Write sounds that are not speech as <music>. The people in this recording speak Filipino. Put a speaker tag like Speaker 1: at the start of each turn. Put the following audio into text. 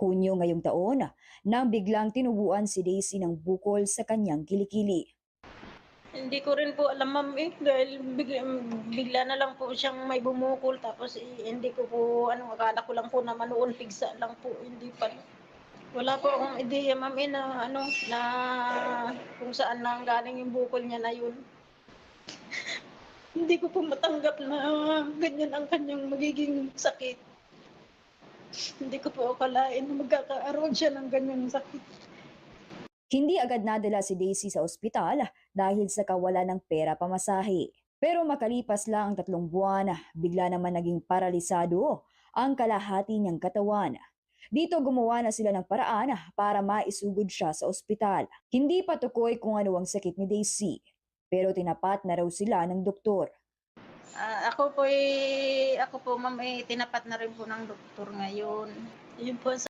Speaker 1: Hunyo ngayong taon, nang biglang tinubuan si Daisy ng bukol sa kanyang kilikili.
Speaker 2: Hindi ko rin po alam ma'am eh, dahil bigla, bigla na lang po siyang may bumukol tapos eh, hindi ko po, ano, akala ko lang po na manoon pigsa lang po, hindi pa. Wala po akong ideya ma'am eh, na ano, na kung saan nang galing yung bukol niya na yun. <laughs> hindi ko po matanggap na ganyan ang kanyang magiging sakit. <laughs> Hindi ko po akalain na magkakaroon siya ng ganyang sakit.
Speaker 1: Hindi agad nadala si Daisy sa ospital dahil sa kawalan ng pera pamasahe. Pero makalipas lang ang tatlong buwan, bigla naman naging paralisado ang kalahati niyang katawan. Dito gumawa na sila ng paraan para maisugod siya sa ospital. Hindi pa tukoy kung ano ang sakit ni Daisy, pero tinapat na raw sila ng doktor.
Speaker 2: Ah, ako po eh, ako po ma'am eh, tinapat na rin po ng doktor ngayon. Yun po